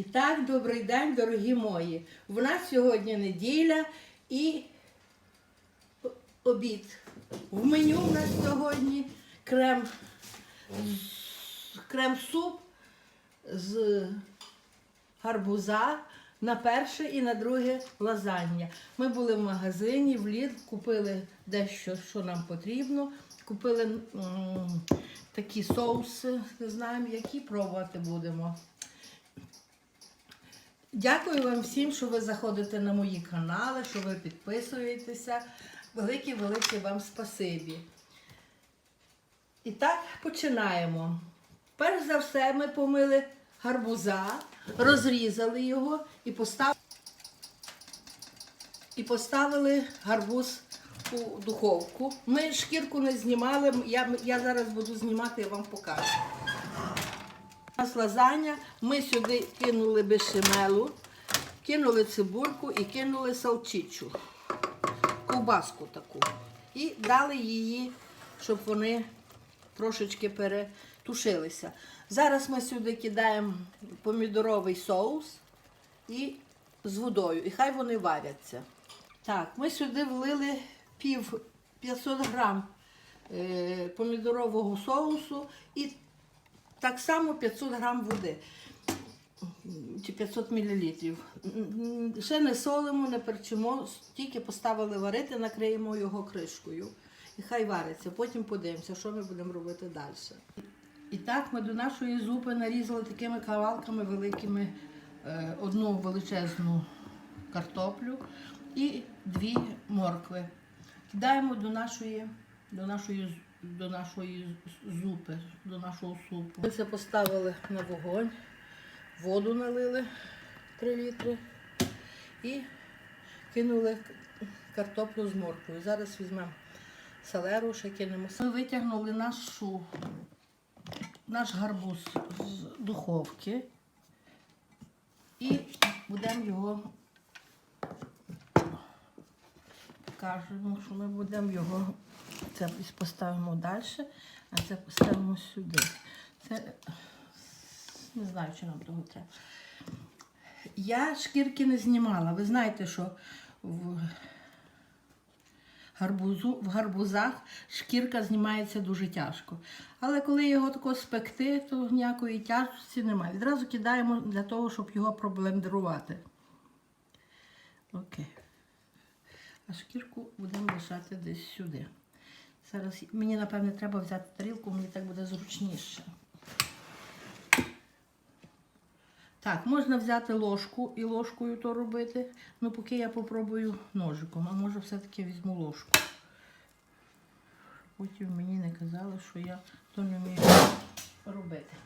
І так, добрий день, дорогі мої. В нас сьогодні неділя і обід. В меню у нас сьогодні крем, з- крем-суп з гарбуза на перше і на друге лазання. Ми були в магазині, в Лід, купили дещо, що нам потрібно. Купили м, такі соуси, не знаємо, які пробувати будемо. Дякую вам всім, що ви заходите на мої канали, що ви підписуєтеся. Велике-велике вам спасибі. І так починаємо. Перш за все, ми помили гарбуза, розрізали його і поставили, і поставили гарбуз у духовку. Ми шкірку не знімали, я, я зараз буду знімати, я вам покажу. У нас лазання, ми сюди кинули бешемелу, кинули цибульку і кинули салчичу, ковбаску таку. І дали її, щоб вони трошечки перетушилися. Зараз ми сюди кидаємо помідоровий соус і з водою. І хай вони варяться. Так, ми сюди влили пів 500 грам е, помідорового соусу і так само 500 грам води. Чи 500 мл. Ще не солимо, не перчимо, тільки поставили варити, накриємо його кришкою. І хай вариться. Потім подивимося, що ми будемо робити далі. І так ми до нашої зупи нарізали такими кавалками великими е, одну величезну картоплю і дві моркви. Кидаємо до нашої, до нашої, до нашої зупи, до нашого супу. Ми це поставили на вогонь, воду налили 3 літри і кинули картоплю з морквою. Зараз візьмемо селеру, ще кинемо. Ми витягнули нашу, наш гарбуз з духовки і будемо його кажемо, що ми будемо його, це поставимо далі, а це поставимо сюди. Це не знаю, чи нам того треба. Я шкірки не знімала. Ви знаєте, що в, гарбузу, в гарбузах шкірка знімається дуже тяжко. Але коли його тако спекти, то ніякої тяжкості немає. Відразу кидаємо для того, щоб його проблендерувати. Окей. А шкірку будемо лишати десь сюди. Зараз мені, напевне, треба взяти тарілку, мені так буде зручніше. Так, можна взяти ложку і ложкою то робити. Ну, поки я попробую ножиком, а може все-таки візьму ложку. Потім мені не казали, що я то не вмію робити.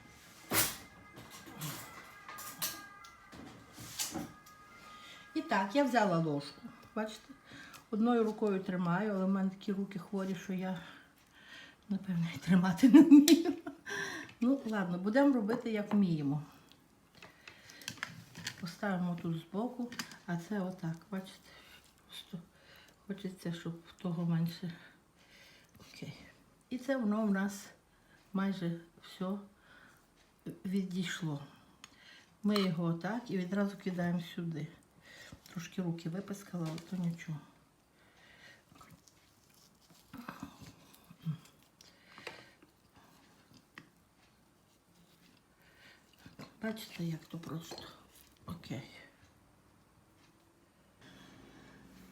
І так, я взяла ложку. Бачите? Одною рукою тримаю, але в мене такі руки хворі, що я, напевно, тримати не вмію. Ну, ладно, будемо робити, як вміємо. Поставимо тут збоку, а це отак, бачите? Просто хочеться, щоб того менше. Окей. І це воно в нас майже все відійшло. Ми його отак і відразу кидаємо сюди. Трошки руки випискала, але то нічого. Бачите, як то просто. Окей.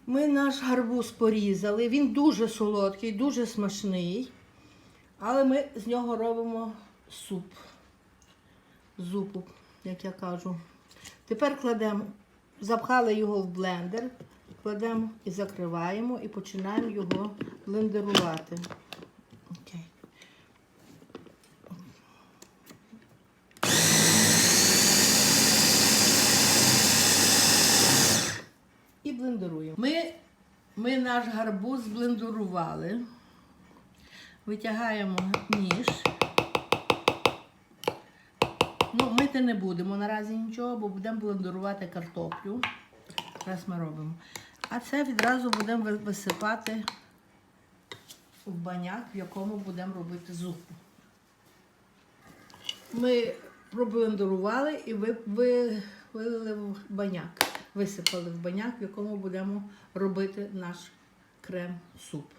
Ми наш гарбуз порізали. Він дуже солодкий, дуже смачний. Але ми з нього робимо суп. Зупу, як я кажу. Тепер кладемо, запхали його в блендер, кладемо і закриваємо і починаємо його блендерувати. Окей. І блендеруємо. Ми, ми наш гарбуз блендерували. Витягаємо ніж. Ну, мити не будемо наразі нічого, бо будемо блендерувати картоплю. Зараз ми робимо. А це відразу будемо висипати в баняк, в якому будемо робити зупу. Ми проблендерували і ви, ви, вилили в баняк. Висипали в баняк, в якому будемо робити наш крем-суп.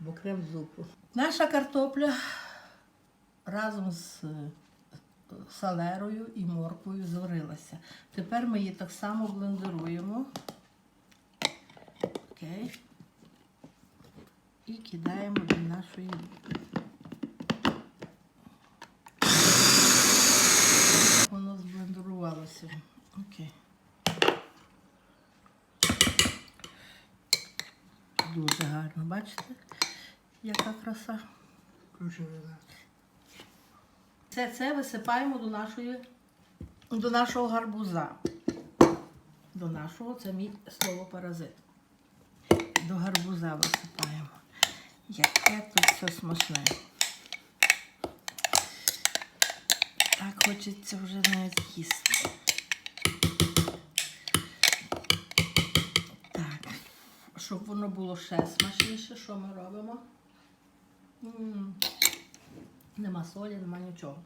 Або крем-зупу. Наша картопля разом з салерою і морквою зварилася. Тепер ми її так само блендеруємо. Окей. І кидаємо до нашої. Воно зблендерувалося. Окей. Дуже гарно, бачите? Яка краса. Все це висипаємо до нашої, до нашого гарбуза. До нашого, це мій слово паразит. До гарбуза висипаємо. Яке тут все смачне. Так хочеться вже навіть їсти. Щоб воно було ще смачніше, що ми робимо? М, Нема солі, нема нічого.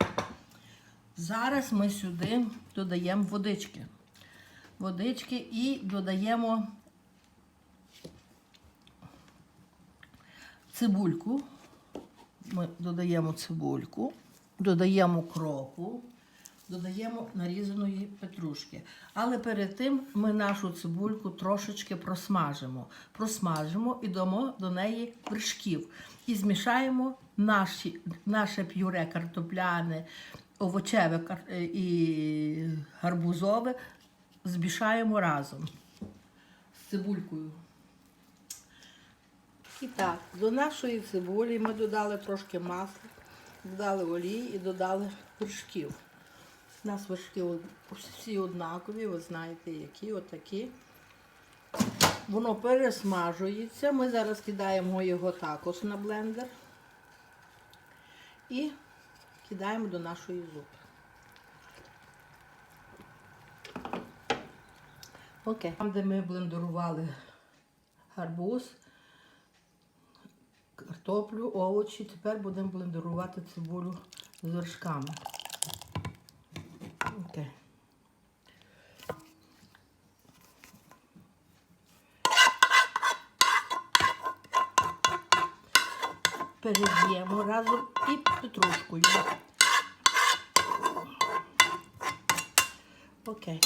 Зараз ми сюди додаємо водички. Водички і додаємо цибульку. Ми додаємо цибульку, додаємо кропу, додаємо нарізаної петрушки. Але перед тим ми нашу цибульку трошечки просмажимо. Просмажимо і дамо до неї вершків. І змішаємо наші, наше пюре картопляне, овочеве е, і гарбузове, змішаємо разом з цибулькою. І так, до нашої цибулі ми додали трошки масла, додали олії і додали вершків. У нас вершки всі однакові, ви знаєте, які, отакі. Воно пересмажується. Ми зараз кидаємо його також на блендер і кидаємо до нашої зупи. Окей. Там, де ми блендерували гарбуз, картоплю, овочі. Тепер будемо блендерувати цибулю з вершками. Окей. Переб'ємо разом і петрушкою. Окей.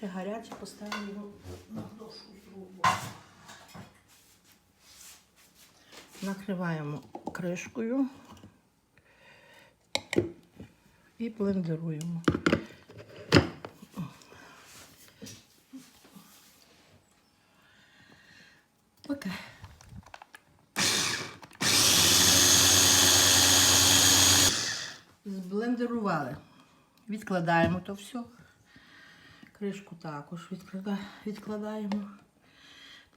Це гаряче, поставимо його на дошку трубу. Накриваємо кришкою і блендеруємо. Окей. Зблендерували. Відкладаємо то все. Кришку також відкладаємо.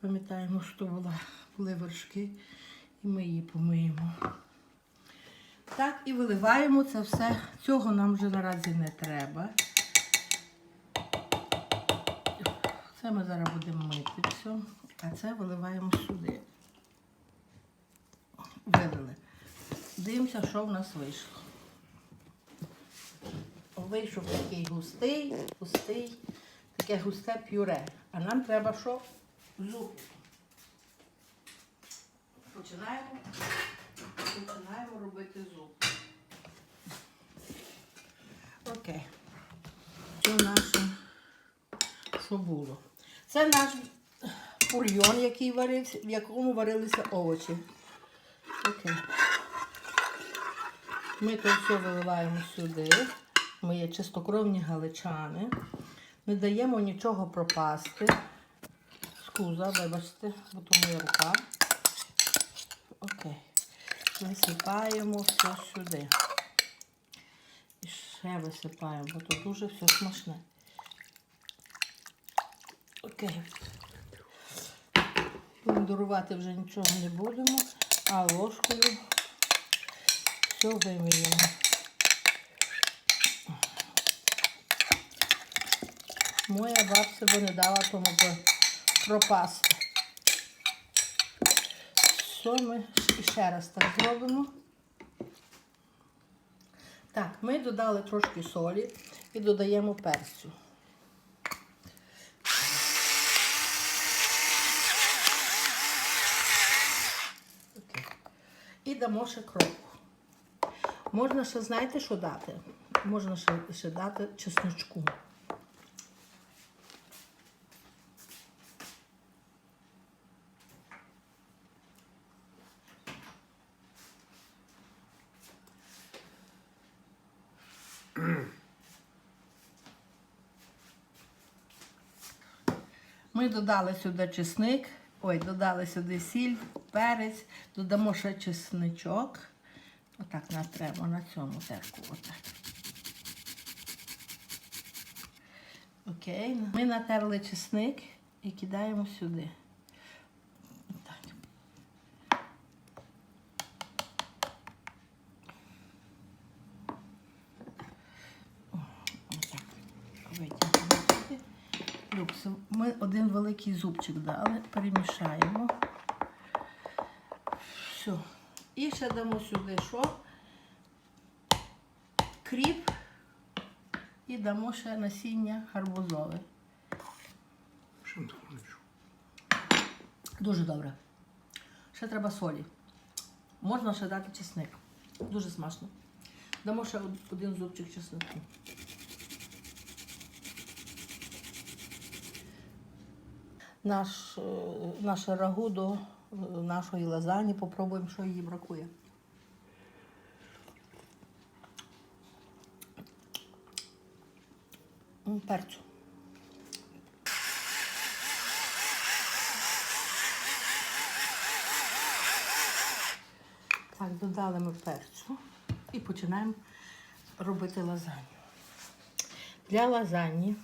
Пам'ятаємо, що була, були вершки, і ми її помиємо. Так, і виливаємо це все. Цього нам вже наразі не треба. Це ми зараз будемо мити все, а це виливаємо сюди. Вилили. Дивимося, що в нас вийшло. Вийшов такий густий, густий, таке густе пюре. А нам треба що? Зуб. Починаємо, починаємо робити зуб. Окей. Це наше, що було. Це наш бульйон, який варився, в якому варилися овочі. Окей. Ми це все виливаємо сюди. Ми є чистокровні галичани. Не даємо нічого пропасти. Скуза, вибачте, бо то моя рука. Окей. Висипаємо все сюди. І ще висипаємо, бо то дуже все смачне. Окей. Блендерувати вже нічого не будемо, а ложкою все виміємо. Моя бабця би не дала тому би пропасти. Все ми ще раз так зробимо. Так, ми додали трошки солі і додаємо перцю. І дамо ще кропку. Можна ще, знаєте, що дати? Можна ще, ще дати чесночку. Додали сюди чесник, ой, додали сюди сіль, перець, додамо ще чесничок. Отак нам треба на цьому терку. Отак. Окей. Ми натерли чесник і кидаємо сюди. Отак. О, Отак. Витягнемо сюди. Люкс. Ми великий зубчик дали, перемішаємо. Все. І ще дамо сюди що? Кріп і дамо ще насіння гарбузове. Дуже добре. Ще треба солі. Можна ще дати чесник. Дуже смачно. Дамо ще один зубчик чеснику. Наш, е, наше рагу до е, нашої лазані. Попробуємо, що її бракує. Перцю. Так, додали ми перцю і починаємо робити лазанью. Для лазаньї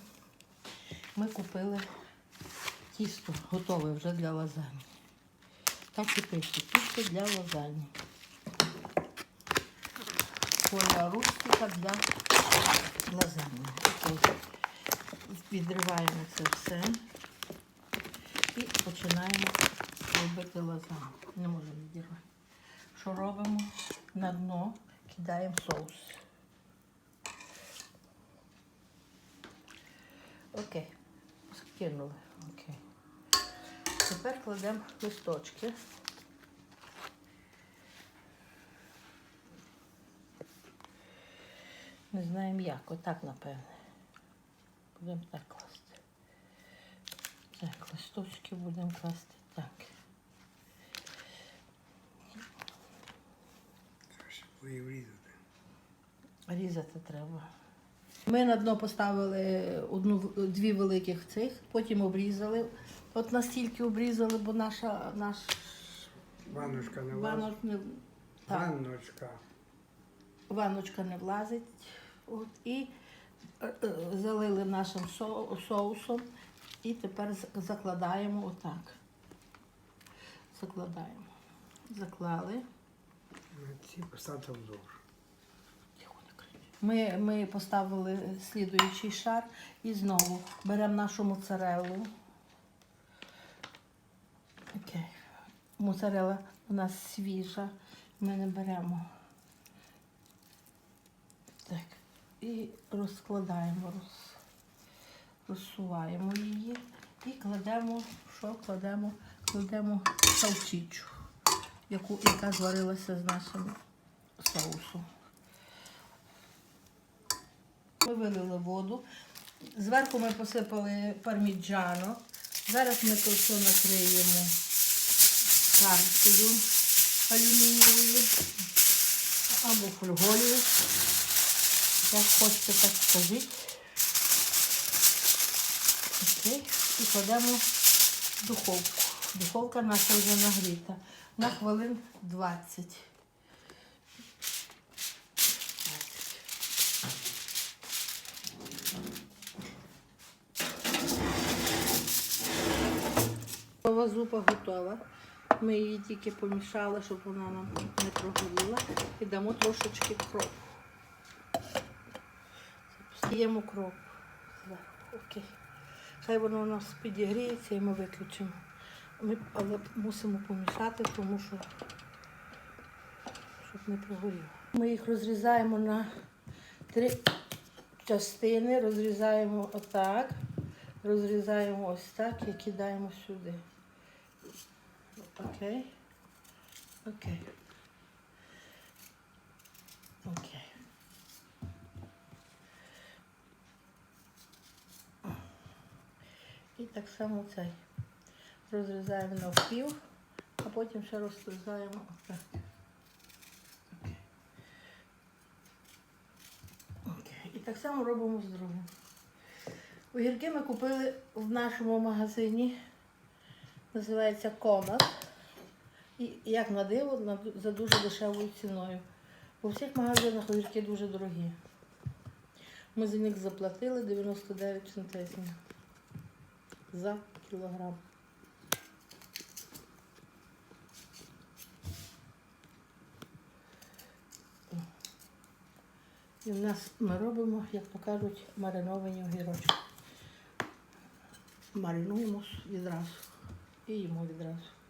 ми купили тісто, готове вже для лазаньї. Так і пише, тісто для лазаньї. Поля рустика для. Окей. Відриваємо це все і починаємо робити лазанью. Не можемо відірвати. Що робимо? На дно кидаємо соус. Окей. Скинули. Тепер кладемо листочки. Не знаємо як, отак, напевне. Будемо так класти. Так, листочки будемо класти так. Різати треба. Ми на дно поставили одну, дві великих цих, потім обрізали. От настільки обрізали, бо наша наш Ванночка не влазить. не, так, Ванночка. ванночка не влазить. От, і е, е, залили нашим со- соусом. І тепер з- закладаємо отак. Закладаємо. Заклали. Ці поставте вздовж. Ми, ми поставили слідуючий шар і знову беремо нашу моцарелу. Окей. Моцарела у нас свіжа. Ми не беремо. Так. І розкладаємо, роз, розсуваємо її і кладемо, що кладемо? Кладемо салчичу, яку, яка зварилася з нашим соусом. Ми вилили воду. Зверху ми посипали парміджано. Зараз ми то все накриємо карткою алюмінієвою або фольгою. Як хочете, так скажіть. Окей. І кладемо в духовку. Духовка наша вже нагріта. На хвилин 20. 20. Зупа готова. Ми її тільки помішали, щоб вона нам не прогоріла. І дамо трошечки кропу. Стаємо кроп. Окей. Хай воно у нас підігріється і ми виключимо. Ми, але мусимо помішати, тому що щоб не прогоріло. Ми їх розрізаємо на три частини, розрізаємо отак, розрізаємо ось так і кидаємо сюди. Окей. Окей. Окей. І так само цей розрізаємо навпіл, а потім ще розрізаємо отак. Окей. Окей. І так само робимо з другим. Огірки ми купили в нашому магазині. Називається Конат. І як на диво, за дуже дешевою ціною. У всіх магазинах огірки дуже дорогі. Ми за них заплатили 99 центнерів за кілограм. І в нас ми робимо, як то кажуть, мариновані огірочки. Маринуємо відразу і їмо відразу.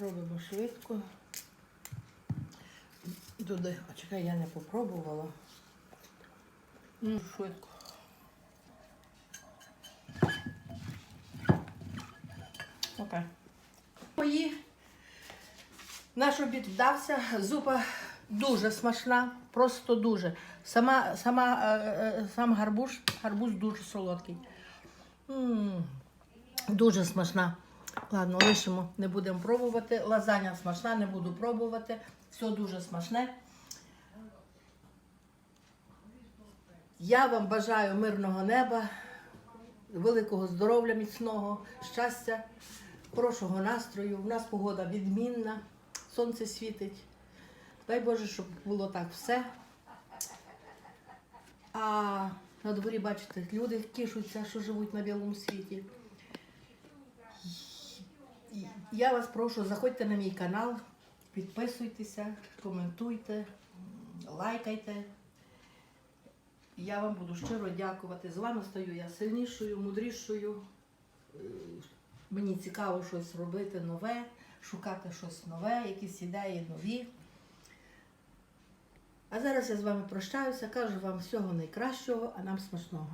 Робимо швидко. Туди, а чекай, я не попробувала. М, Швидко. Окей. Мої наш обід вдався. Зупа дуже смачна, просто дуже. Сама, сама, е, е, сам гарбуз, гарбуз дуже солодкий. М, Дуже смачна. Ладно, лишимо, не будемо пробувати. Лазаня смачна, не буду пробувати. Все дуже смачне. Я вам бажаю мирного неба, великого здоров'я, міцного, щастя, хорошого настрою. У нас погода відмінна, сонце світить. Дай Боже, щоб було так все. А на дворі, бачите, люди тішуться, що живуть на білому світі. Я вас прошу, заходьте на мій канал, підписуйтеся, коментуйте, лайкайте. Я вам буду щиро дякувати. З вами стаю я сильнішою, мудрішою. Е, Мені цікаво щось робити нове, шукати щось нове, якісь ідеї нові. А зараз я з вами прощаюся, кажу вам всього найкращого, а нам смачного.